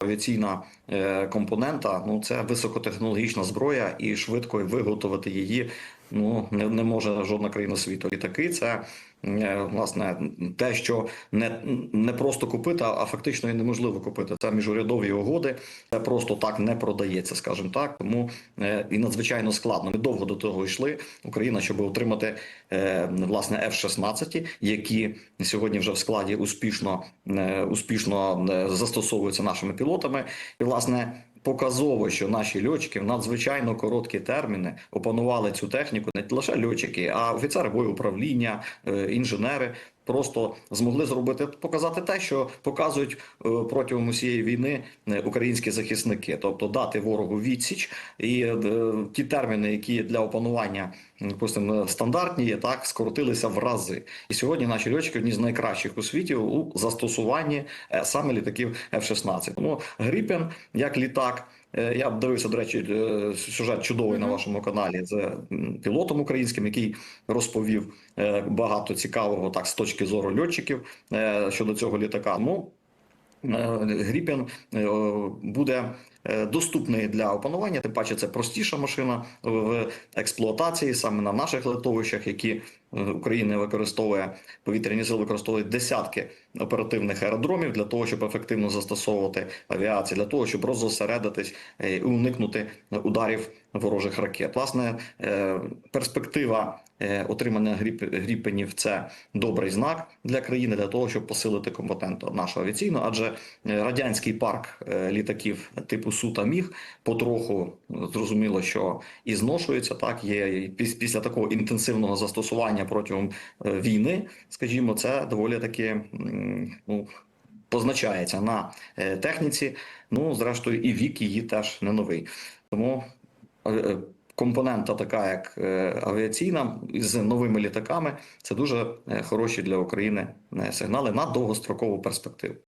авіаційна е, компонента ну це високотехнологічна зброя, і швидко виготовити її ну не, не може жодна країна світу. Літаки це е, власне те, що не, не просто купити, а фактично і неможливо купити. Це міжурядові угоди. Це просто так не продається, скажімо так. Тому е, і надзвичайно складно. Ми довго до того йшли. Україна, щоб отримати е, власне F-16, які сьогодні вже в складі успішно успішно застосовуються нашими пілотами, і власне. Показово, що наші льотчики в надзвичайно короткі терміни опанували цю техніку, не лише льотчики, а офіцери боєуправління, управління, інженери просто змогли зробити показати те, що показують е, протягом усієї війни е, українські захисники, тобто дати ворогу відсіч, і е, ті терміни, які для опанування допустимо, стандартні, є, так скоротилися в рази. І сьогодні наші льотчики одні з найкращих у світі у застосуванні саме літаків F-16. Тому Гріпен як літак. Е, Я дивився, до речі, е, сюжет чудовий на вашому каналі з пілотом українським, який розповів е, багато цікавого так з точки зору льотчиків щодо цього літака. Ну гріпін Гріпен буде е, доступний для опанування. Тим паче, це простіша машина в експлуатації саме на наших литовищах, які е, Україна використовує повітряні сили, використовують десятки оперативних аеродромів для того, щоб ефективно застосовувати авіацію, для того, щоб роззосередитись е, і уникнути ударів ворожих ракет. Власне, перспектива отримання гріп- гріпенів це добрий знак для країни для того, щоб посилити компетенту нашу авіаційну, адже радянський парк літаків типу Су та Міг потроху е, зрозуміло, що і зношується. Так є після такого інтенсивного застосування протягом е, війни, скажімо, це доволі таки ну. Позначається на е, техніці, ну зрештою, і вік її теж не новий. Тому компонента, така як авіаційна, з новими літаками, це дуже хороші для України сигнали на довгострокову перспективу.